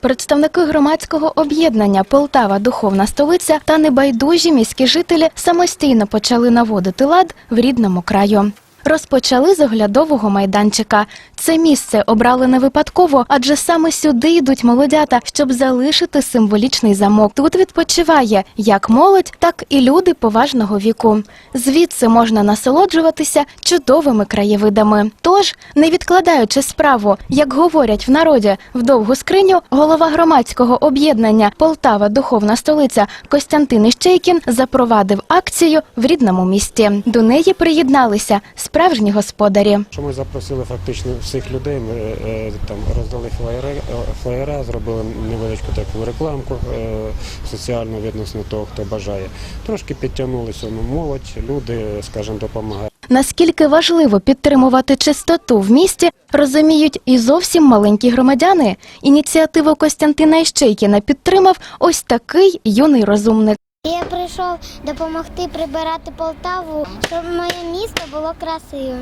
Представники громадського об'єднання Полтава Духовна столиця та небайдужі міські жителі самостійно почали наводити лад в рідному краю. Розпочали з оглядового майданчика. Це місце обрали не випадково, адже саме сюди йдуть молодята, щоб залишити символічний замок. Тут відпочиває як молодь, так і люди поважного віку. Звідси можна насолоджуватися чудовими краєвидами. Тож, не відкладаючи справу, як говорять в народі, в довгу скриню, голова громадського об'єднання Полтава Духовна столиця Костянтин Іщейкін запровадив акцію в рідному місті. До неї приєдналися справжні господарі. Що ми запросили фактично всіх людей, ми е, там роздали флаєри, е, флаєра, зробили невеличку таку рекламку е, соціальну відносно того, хто бажає. Трошки підтягнулися ну, молодь, люди, скажімо, допомагають. Наскільки важливо підтримувати чистоту в місті, розуміють і зовсім маленькі громадяни. Ініціативу Костянтина Іщейкіна підтримав ось такий юний розумник. Я прийшов допомогти прибирати Полтаву, щоб моє місто було красивим.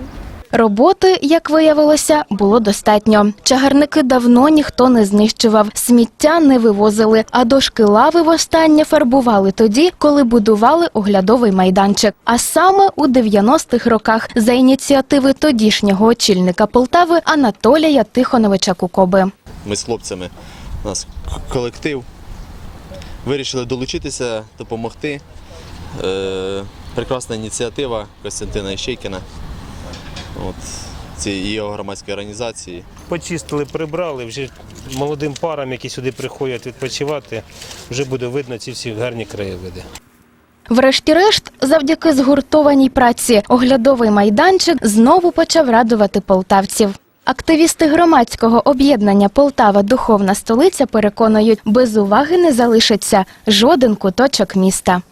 Роботи, як виявилося, було достатньо. Чагарники давно ніхто не знищував, сміття не вивозили, а дошки лави востаннє фарбували тоді, коли будували оглядовий майданчик. А саме у 90-х роках за ініціативи тодішнього очільника Полтави Анатолія Тихоновича Кукоби. Ми з хлопцями, у нас колектив. Вирішили долучитися, допомогти. Е, прекрасна ініціатива Костянтина Іщейкіна. От, цієї його громадської організації. Почистили, прибрали, вже молодим парам, які сюди приходять відпочивати, вже буде видно ці всі гарні краєвиди. Врешті-решт, завдяки згуртованій праці, оглядовий майданчик знову почав радувати полтавців. Активісти громадського об'єднання Полтава Духовна столиця переконують, без уваги не залишиться жоден куточок міста.